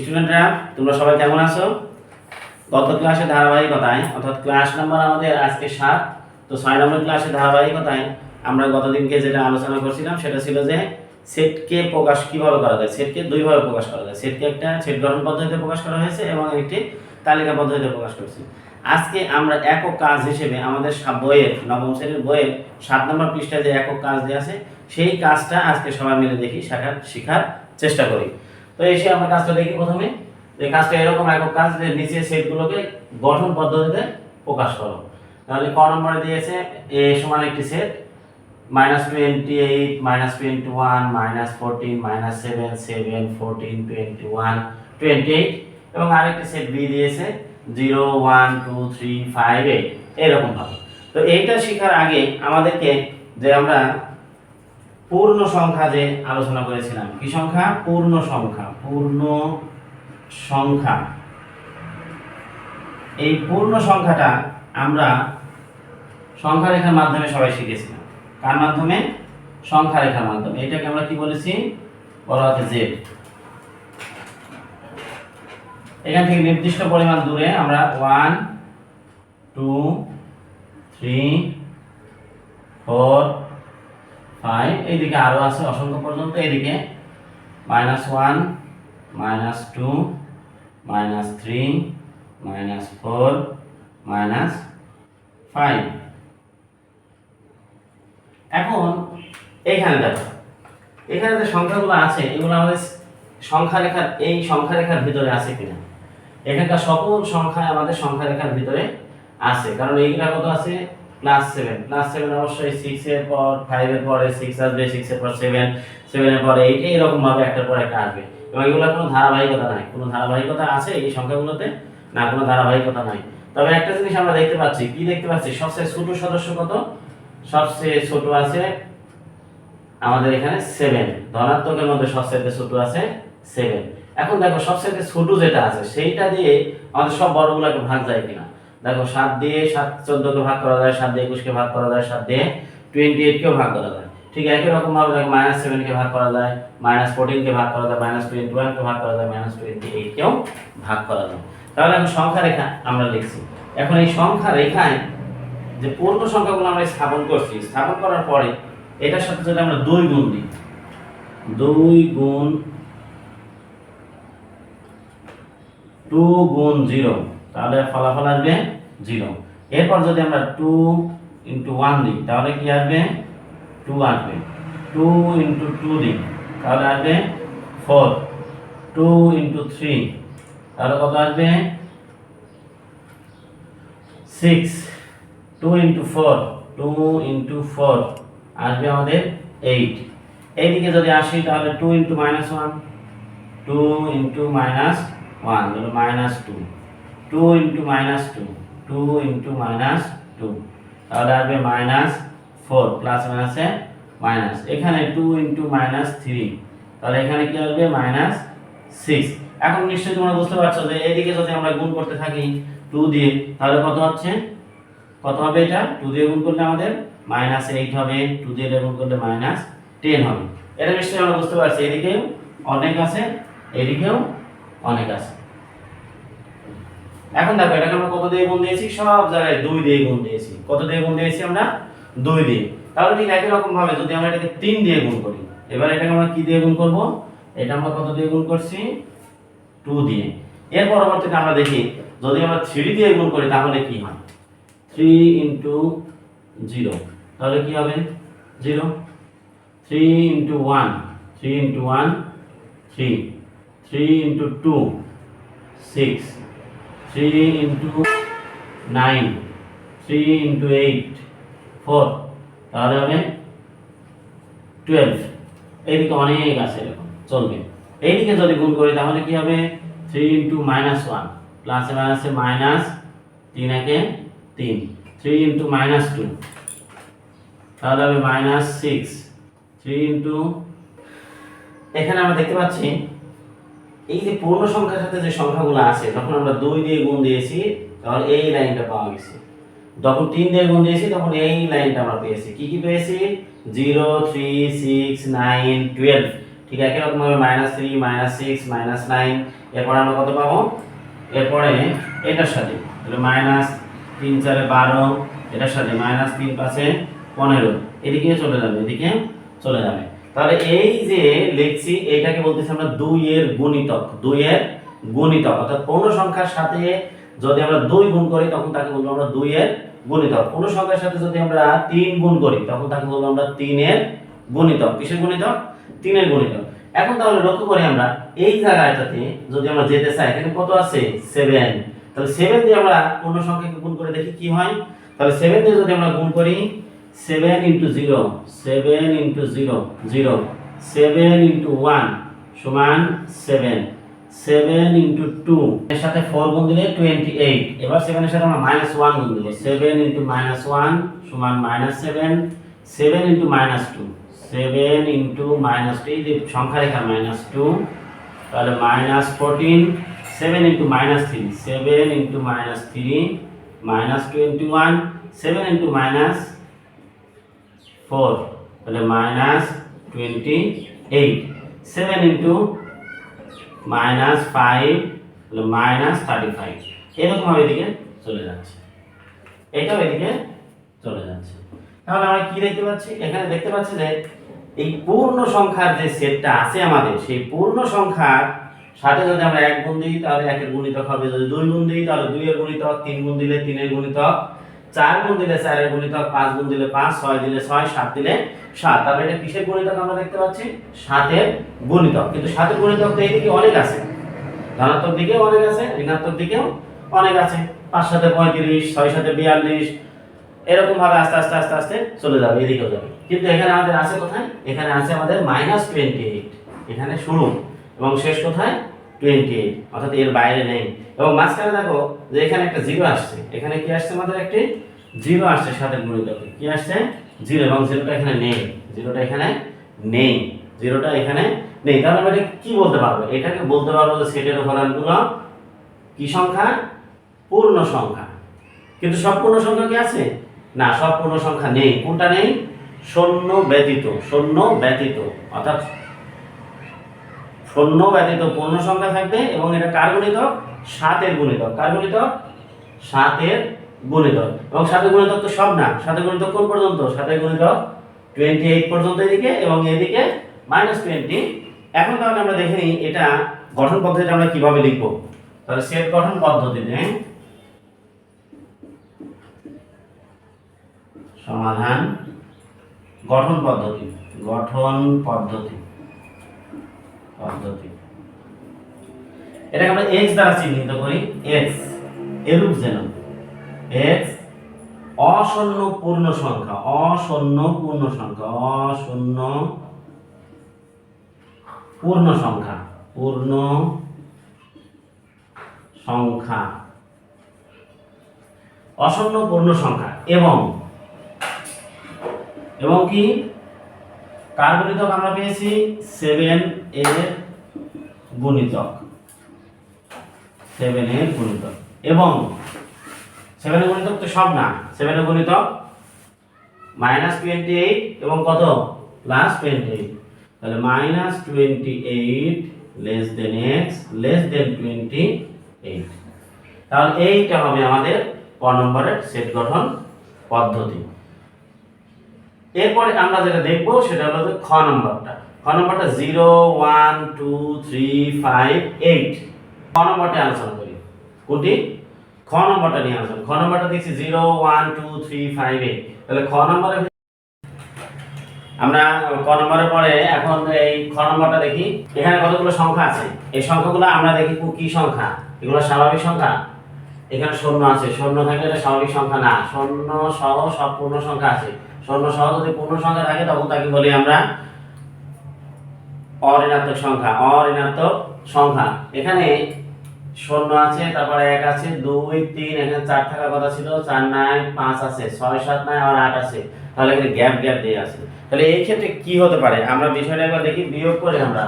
স্টুডেন্টরা তোমরা সবাই কেমন আছো? গত ক্লাসে ধারাবাহিকতায়, অর্থাৎ ক্লাস নাম্বার আমাদের আজকে সাত, তো ছয় নম্বর ক্লাসে ধারাবাহিকতায় আমরা গতদিনকে যেটা আলোচনা করছিলাম, সেটা ছিল যে সেটকে প্রকাশ কীভাবে করা যায়? সেটকে দুইভাবে প্রকাশ করা যায়। সেটকে একটা সেট গঠন পদ্ধতিতে প্রকাশ করা হয়েছে এবং একটি তালিকা পদ্ধতিতে প্রকাশ করছি। আজকে আমরা একক কাজ হিসেবে আমাদের বইয়ের, নবম শ্রেণির বইয়ের সাত নম্বর পৃষ্ঠায় যে একক কাজ দেওয়া আছে, সেই কাজটা আজকে সবাই মিলে দেখি, শেখার শেখার চেষ্টা করি। তো এসে আমরা কাজটা দেখি প্রথমে, যে কাজটা এরকম একক কাজ যে নিচে সেটগুলোকে গঠন পদ্ধতিতে প্রকাশ করো। তাহলে ক নম্বরে দিয়েছে, এ সমান একটি set minus twenty eight minus twenty one minus fourteen minus seven seven fourteen twenty one twenty eight এবং আরেকটি সেট বি দিয়েছে zero one two three five eight এরকমভাবে। তো এইটা শেখার আগে আমাদেরকে যে আমরা পূর্ণ সংখ্যা যে আলোচনা করেছিলাম। কি সংখ্যা? পূর্ণ সংখ্যা পূর্ণ সংখ্যা। এই পূর্ণ সংখ্যাটা আমরা সংখ্যা রেখার মাধ্যমে সবাই শিখেছিলাম। কার মাধ্যমে? সংখ্যা রেখার মাধ্যমে। এটাকে আমরা কি বলেছি? বলা হচ্ছে জেড এখান থেকে নির্দিষ্ট পরিমাণ দূরে আমরা one two three four five এইদিকে আরও আছে অসংখ্য পর্যন্ত এদিকে minus one minus two minus three minus four minus five এখন এইখানে দেখো, এখানে যে সংখ্যাগুলো আছে, এগুলো আমাদের সংখ্যা রেখার এই সংখ্যা রেখার ভিতরে আছে কিনা? এখানকার সকল সংখ্যা আমাদের সংখ্যা রেখার ভিতরে আছে, কারণ এইগুলা কত আছে? প্লাস সেভেন প্লাস সেভেন অবশ্যই সিক্স এর পর ফাইভ এর পরে সিক্স আসবে সিক্স এর পর সেভেন সেভেন এর পরে এইট এরকম ভাবে একটার পর একটা আসবে। এবং এগুলোর কোনো ধারাবাহিকতা নাই। কোনো ধারাবাহিকতা আছে এই সংখ্যাগুলোতে? না, কোনো ধারাবাহিকতা নাই। তবে একটা জিনিস আমরা দেখতে পাচ্ছি, কি দেখতে পাচ্ছি? সবচেয়ে ছোট সদস্য কত? সবচেয়ে ছোট আছে আমাদের এখানে সেভেন ধনাত্মকের মধ্যে সবচেয়ে ছোট আছে সেভেন এখন দেখো সবচেয়ে ছোট যেটা আছে, সেইটা দিয়ে আমাদের সব বড়গুলোকে ভাগ যায় কিনা? দেখো সাত দিয়ে সাত, চোদ্দকে ভাগ করা যায়, সাত দিয়ে একুশকে ভাগ করা যায়, সাত দিয়ে টোয়েন্টি এইটকেও ভাগ করা যায়। ঠিক একই রকম ভাবে দেখো মাইনাস সেভেনকে ভাগ করা যায় মাইনাস ফোরটিনকে ভাগ করা যায় মাইনাস টোয়েন্টি ওয়ানকে ভাগ করা যায় মাইনাস টোয়েন্টি এইটকেও ভাগ করা যায়। তাহলে এখন সংখ্যা রেখা আমরা লিখছি। এখন এই সংখ্যা রেখায় যে পূর্ণ সংখ্যাগুলো আমরা স্থাপন করছি, স্থাপন করার পরে এটার সাথে যদি আমরা দুই গুণ দিই, দুই গুণ টু গুণ জিরো তাহলে ফলাফল আসবে জিরো এরপর যদি আমরা টু ইন্টু ওয়ান দিই, তাহলে কি আসবে? টু আসবে। টু ইন্টু টু দিই, তাহলে আসবে ফোর টু ইন্টু থ্রি তাহলে কত আসবে? Six two into four two into four আসবে আমাদের এইট এইদিকে যদি আসি, তাহলে two into minus one two into minus one minus two two into minus two two into minus two তাহলে আসবে মাইনাস ফোর প্লাস মাইনাসে মাইনাস এখানে টু ইন্টু মাইনাস থ্রি তাহলে এখানে কি আসবে? মাইনাস সিক্স এখন নিশ্চয়ই তোমরা বুঝতে পারছ যে এদিকে যদি আমরা গুণ করতে থাকি টু দিয়ে, তাহলে কত হচ্ছে? কত হবে এটা? টু দিয়ে গুণ করলে আমাদের মাইনাস এইট হবে। টু দিয়ে গুণ করলে মাইনাস টেন হবে। এটা নিশ্চয়ই আমরা বুঝতে পারছি। এদিকেও অনেক আছে, এদিকেও অনেক আছে। এখন দেখো, এটাকে আমরা কত দিয়ে গুণ দিয়েছি? সব জায়গায় দুই দিয়ে গুণ দিয়েছি। কত দিয়ে গুণ দিয়েছি আমরা? দুই দিয়ে। তাহলে ঠিক একই রকম ভাবে যদি আমরা এটাকে তিন দিয়ে গুণ করি, এবার এটাকে আমরা কি দিয়ে গুণ করব? এটা আমরা কত দিয়ে গুণ করছি? টু দিয়ে। এর পরবর্তীতে আমরা দেখি, যদি আমরা থ্রি দিয়ে গুণ করি, তাহলে কি হয়? Three into zero. তাহলে কি হবে? Zero. Three into one. Three into one, three. Three into two, six. Three into nine three into eight four তাহলে হবে টুয়েলভ এইদিকে অনেক আছে চলবে। এইদিকে যদি গুণ করি, তাহলে কি হবে? থ্রি ইন্টু মাইনাস ওয়ান প্লাসে মাইনাসে মাইনাস তিন একে তিন। থ্রি ইন্টু মাইনাস টু তাহলে হবে মাইনাস সিক্স থ্রি ইন্টু এখানে আমরা দেখতে পাচ্ছি এই যে পূর্ণ সংখ্যার সাথে যে সংখ্যাগুলো আছে, যখন আমরা দুই দিয়ে গুণ দিয়েছি তখন এই লাইনটা পাওয়া গেছে। যখন তিন দিয়ে গুণ দিয়েছি, তখন এই লাইনটা আমরা পেয়েছি। কি কি পেয়েছি? Zero, three, six, nine, twelve. ঠিক একই ভাবে minus three, minus six, minus nine. এরপরে আমরা কত পাবো? এরপরে এটার সাথে। তাহলে মাইনাস তিন চারে বারো, এটার সাথে মাইনাস তিন পাঁচে পনেরো। এদিকে চলে যাবে, এদিকে চলে যাবে। তাহলে এই যে লিখছি এইটাকে বলতেছি আমরা দুই এর গুণিতক দুই এর গুণিতক। অর্থাৎ পূর্ণ সংখ্যার সাথে যদি আমরা দুই গুণ করি, তখন তাকে বলব আমরা দুই এর গুণিতক। পূর্ণ সংখ্যার সাথে যদি আমরা তিন গুণ করি, তখন তাকে বলব আমরা তিনের গুণিতক। কিসের গুণিতক? তিনের গুণিতক। এখন তাহলে লক্ষ্য করি আমরা, এই জায়গাটাতে যদি আমরা যেতে চাই, এখানে কত আছে? সেভেন। তাহলে সেভেন দিয়ে আমরা পূর্ণ সংখ্যাকে গুণ করে দেখি কি হয়? তাহলে সেভেন দিয়ে যদি আমরা গুণ করি seven into zero seven into zero zero seven into one সমান সেভেন সেভেন ইন্টু টু এর সাথে ফোর গুণ দিলে টোয়েন্টি এইট এবার সেভেনের সাথে আমরা মাইনাস ওয়ান গুণ দেবো। সেভেন ইন্টু মাইনাস ওয়ান সমান minus seven seven into minus two seven into minus two এই যে সংখ্যা রেখা মাইনাস টু তাহলে minus fourteen seven into minus three seven into minus three minus twenty one seven into minus four, তাহলে minus twenty eight seven into minus five তাহলে minus thirty five এরকমভাবে এদিকে চলে যাচ্ছে। এটাও এদিকে চলে যাচ্ছে। তাহলে আমরা কি দেখতে পাচ্ছি? এখানে দেখতে পাচ্ছি যে এই পূর্ণ সংখ্যার যে সেটটা আছে আমাদের, সেই পূর্ণ সংখ্যার সাথে যদি আমরা এক গুণ দিই, তাহলে একের গুণিতক হবে। যদি দুই গুণ দিই, তাহলে দুইয়ের গুণিতক, তিন গুণ দিলে তিনের গুণিতক চার গুণ দিলে চারের গুণিতক পাঁচ গুণ দিলে পাঁচ, ছয় দিলে ছয়, সাত দিলে সাত। তাহলে এটা কিসের গুণিতক আমরা দেখতে পাচ্ছি? সাতের গুণিতক। কিন্তু সাতের গুণিতক তো এইদিকে অনেক আছে। ধনাত্মক দিকেও অনেক আছে, ঋণাত্মক দিকেও অনেক আছে। পাঁচ সাথে পঁয়ত্রিশ, ছয় সাথে বিয়াল্লিশ এরকম ভাবে আস্তে আস্তে আস্তে আস্তে চলে যাবে, এদিকেও যাবে। কিন্তু এখানে আমাদের আছে কোথায়? এখানে আছে আমাদের মাইনাস টোয়েন্টি এইট এখানে শুরু। এবং শেষ কোথায়? টোয়েন্টি অর্থাৎ এর বাইরে নেই। এবং মাঝখানে দেখো যে এখানে একটা জিরো আসছে। এখানে কি আসছে আমাদের একটি? জিরো আসছে সাথে গুণিতকে কি আসছে? জিরো এবং জিরোটা এখানে নেই। জিরোটা এখানে নেই। জিরোটা এখানে নেই। তাহলে আমরা এটা কি বলতে পারব? এটাকে বলতে পারব যে সেটের উপাদানগুলো কি সংখ্যা? পূর্ণ সংখ্যা। কিন্তু সব পূর্ণ সংখ্যা কি আছে? না, সব পূর্ণ সংখ্যা নেই। কোনটা নেই? শূন্য ব্যতীত। শূন্য ব্যতীত। অর্থাৎ শূন্য ব্যতীত পূর্ণ সংখ্যা থাকবে এবং এটা কার গুণিতক সাতের গুণিতক কার গুণিতক সাতের গুণিতক এবং সাতের গুণিতক তো সব না। সাতের গুণিতক কোন পর্যন্ত? সাতের গুণিতক টোয়েন্টি এইট পর্যন্ত এদিকে এবং এদিকে মাইনাস টোয়েন্টি এখন তাহলে আমরা দেখে নিই এটা গঠন পদ্ধতিটা আমরা কীভাবে লিখব। তাহলে সেট গঠন পদ্ধতিতে সমাধান গঠন পদ্ধতি। গঠন পদ্ধতি। পদ্ধতি। এটাকে আমরা x দ্বারা চিহ্নিত করি, x, এরূপ যেন। x অশূন্য পূর্ণ সংখ্যা অশূন্য পূর্ণ সংখ্যা অশূন্য পূর্ণ সংখ্যা পূর্ণ সংখ্যা। অশূন্য পূর্ণ সংখ্যা এবং এবং কি? কার গুণিতক আমরা পেয়েছি? সেভেন এর গুণিতক। সেভেন এর গুণিতক। এবং সেভেনের গুণিতক তো সব না। সেভেনের গুণিতক মাইনাস টোয়েন্টি এইট এবং কত? প্লাস টোয়েন্টি এইট তাহলে minus twenty eight less than X less than twenty eight তাহলে এইটা হবে আমাদের ক নম্বরের সেট গঠন পদ্ধতি। এরপরে আমরা যেটা দেখব সেটা হলো খ নম্বরটা। খ নম্বরটা zero, one, two, three, five, eight. খ নম্বরটা আলোচনা করি। কোনটি? খ নম্বরটা নিয়ে আলোচনা। খ নম্বরটা দেখছি zero, one, two, three, five, eight. তাহলে খ নম্বরে আমরা ক নম্বরের পরে এখন এই খ নম্বরটা দেখি। এখানে কতগুলো সংখ্যা আছে? এই সংখ্যাগুলো আমরা দেখি কি সংখ্যা? এগুলো স্বাভাবিক সংখ্যা? এখানে শূন্য আছে। শূন্য থাকলে এটা স্বাভাবিক সংখ্যা না। শূন্য সহ সব পূর্ণ সংখ্যা আছে। শূন্য সহ যদি পূর্ণ সংখ্যা থাকে, তখন তাকে বলি আমরা অঋণাত্মক সংখ্যা অঋণাত্মক সংখ্যা। এখানে শূন্য আছে, তারপরে এক আছে, দুই, তিন, এখানে চার থাকার কথা ছিল, চার নাই পাঁচ আছে, ছয়, সাত নাই আর আট আছে। তাহলে এখানে গ্যাপ গ্যাপ দিয়ে আছে। তাহলে এই ক্ষেত্রে কি হতে পারে? আমরা বিষয়টা একবার দেখি, বিয়োগ করে আমরা।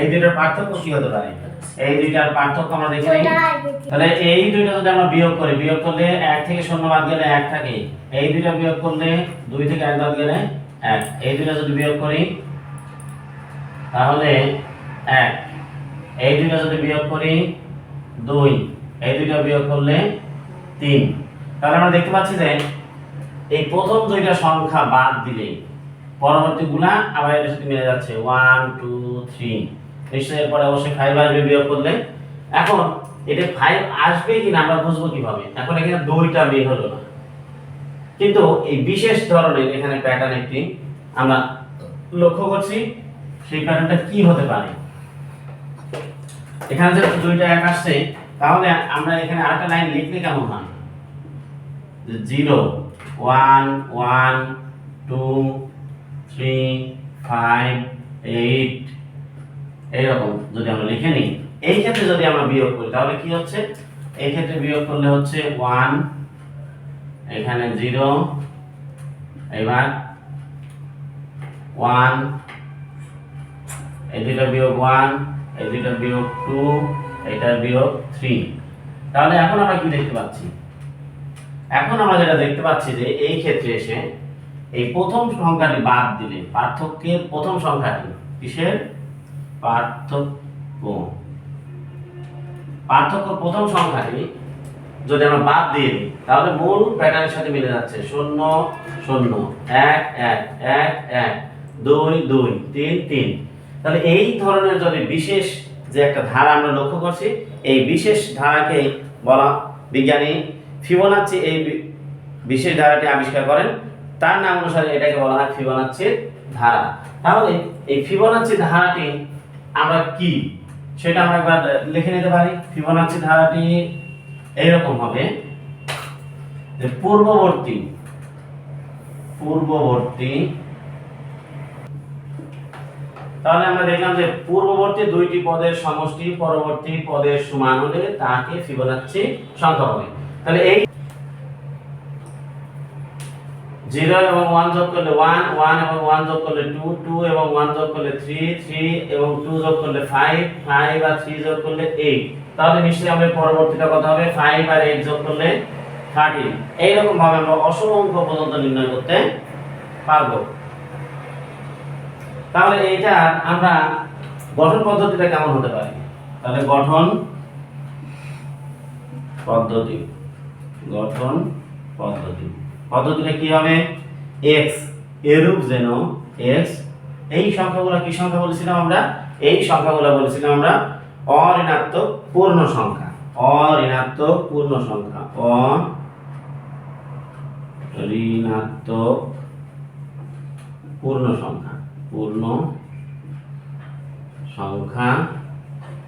এই দুইটার পার্থক্য কি হতে পারে? এই দুইটার পার্থক্য আমরা দেখি নিই। তাহলে এই দুইটা যদি আমরা বিয়োগ করি বিয়োগ করলে এক থেকে শূন্য বাদ গেলে এক থাকে। এই দুইটা বিয়োগ করলে দুই থেকে এক বাদ গেলে এক। এই দুইটা যদি বিয়োগ করি তাহলে এক। এই দুইটা যদি বিয়োগ করি দুই। এই দুইটা বিয়োগ করলে তিন। তাহলে আমরা দেখতে পাচ্ছি যে এই প্রথম দুইটা সংখ্যা বাদ দিলেই পরবর্তীগুলা আবার এটার সাথে মিলে যাচ্ছে। ওয়ান টু থ্রি নিশ্চয়ই এরপরে অবশ্যই ফাইভ আসবে বিয়োগ করলে। এখন এটা ফাইভ আসবে কিনা আমরা বুঝব কীভাবে? এখন এখানে দুইটা বিয়ে হলো না। কিন্তু এই বিশেষ ধরনের এখানে প্যাটার্ন একটি আমরা লক্ষ্য করছি, সেই প্যাটার্নটা কি হতে পারে? এখানে যে দুইটা এক আসছে, তাহলে আমরা এখানে আরেকটা লাইন লিখলে কেমন হয়? Zero one one two three five eight এইরকম যদি আমরা লিখে নিই, এই ক্ষেত্রে যদি আমরা বিয়োগ করি, তাহলে কি হচ্ছে? এই ক্ষেত্রে বিয়োগ করলে হচ্ছে ওয়ান এখানে জিরো এবার ওয়ান এই দুইটা বিয়োগ ওয়ান এই দুইটা বিয়োগ টু এটার বিয়োগ থ্রি তাহলে এখন আমরা কি দেখতে পাচ্ছি? এখন আমরা যেটা দেখতে পাচ্ছি যে এই ক্ষেত্রে এসে এই প্রথম সংখ্যাটি বাদ দিলে পার্থক্যের প্রথম সংখ্যাটি কিসের? পার্থক্য। পার্থক্য প্রথম সংখ্যাটি যদি আমরা বাদ দিই, তাহলে মূল প্যাটার্নের সাথে মিলে যাচ্ছে। শূন্য শূন্য, এক এক এক এক, দুই দুই, তিন তিন। তাহলে এই ধরনের যদি বিশেষ যে একটা ধারা আমরা লক্ষ্য করছি, এই বিশেষ ধারাকে বলা বিজ্ঞানী ফিবোনাচ্চি এই বিশেষ ধারাটি আবিষ্কার করেন। তার নাম অনুসারে এটাকে বলা হয় ফিবোনাচ্চির ধারা। তাহলে এই ফিবোনাচ্চি ধারাটি আমরা কি? সেটা আমরা একবার লিখে নিতে পারি। ফিবোনাচ্চি ধারাটি এইরকম হবে যে পূর্ববর্তী পূর্ববর্তী, তাহলে আমরা দেখলাম যে পূর্ববর্তী দুইটি পদের সমষ্টি, পরবর্তী পদের সমান হলে তাকে ফিবোনাচ্চি সংখ্যা বলে তাহলে এই জিরো এবং ওয়ান যোগ করলে ওয়ান ওয়ান এবং ওয়ান যোগ করলে টু টু এবং ওয়ান যোগ করলে থ্রি থ্রি এবং টু যোগ করলে ফাইভ ফাইভ আর থ্রি যোগ করলে এইট। তাহলে নিশ্চয়ই আমাদের পরবর্তীটা কথা হবে, ফাইভ আর এইট যোগ করলে থার্টিন। এইরকম ভাবে আমরা অসংখ্য পর্যন্ত নির্ণয় করতে পারব। তাহলে এইটা আমরা গঠন পদ্ধতিটা কেমন হতে পারে? তাহলে গঠন পদ্ধতি গঠন পদ্ধতি। পদ্ধতিটা কি হবে? X এরূপ যেন x, এই সংখ্যাগুলো কি সংখ্যা বলেছিলাম আমরা? এই সংখ্যাগুলো বলেছিলাম আমরা অঋণাত্মক পূর্ণ সংখ্যা। অঋণাত্মক পূর্ণ সংখ্যা। অঋণাত্মক পূর্ণ সংখ্যা। পূর্ণ সংখ্যা।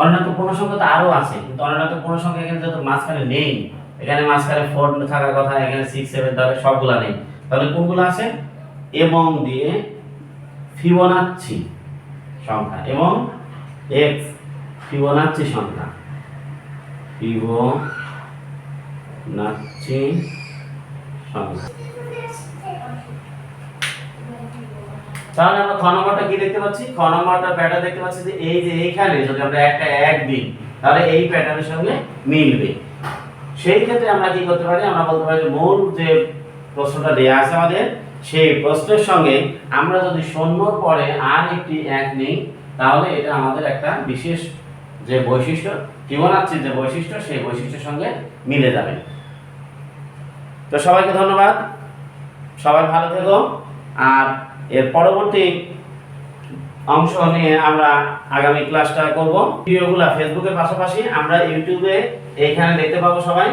অর্ণাত্মক পূর্ণ সংখ্যা তো আরও আছে, কিন্তু অর্ণাত্মক পূর্ণ সংখ্যা এখানে মাঝখানে নেই। এখানে মাঝখানে ফোর থাকার কথা, এখানে সিক্স সেভেন তাহলে সবগুলা নেই। তাহলে কোনগুলো আছে? এবং দিয়ে ফিবোনাচ্ছি সংখ্যা। এবং এক্স ফিবোনাচ্ছি সংখ্যা। ফিবোনাচ্ছি সংখ্যা। তাহলে আমরা খ নম্বরটা কি দেখতে পাচ্ছি? খ নম্বরটা প্যাটার্ন দেখতে পাচ্ছি যে এই যে এইখানে যদি আমরা একটা এক দিই, তাহলে এই প্যাটার্নের সঙ্গে মিলবে। সেই ক্ষেত্রে আমরা কি করতে পারি? আমরা বলতে পারি মূল যে প্রশ্নটা দেয়া আছে আমাদের, সেই প্রশ্নের সঙ্গে আমরা যদি শূন্যর পরে আর একটি এক নেই, তাহলে এটা আমাদের একটা বিশেষ যে বৈশিষ্ট্য ফিবোনাচ্চির যে বৈশিষ্ট্য, সেই বৈশিষ্ট্যের সঙ্গে মিলে যাবে। তো সবাইকে ধন্যবাদ। সবাই ভালো থেকো। আর এর পরবর্তী অংশ নিয়ে আমরা আগামী ক্লাসটা করব। ভিডিওগুলো ফেসবুকের পাশাপাশি আমরা ইউটিউবে এইখানে দেখতে পাবো সবাই।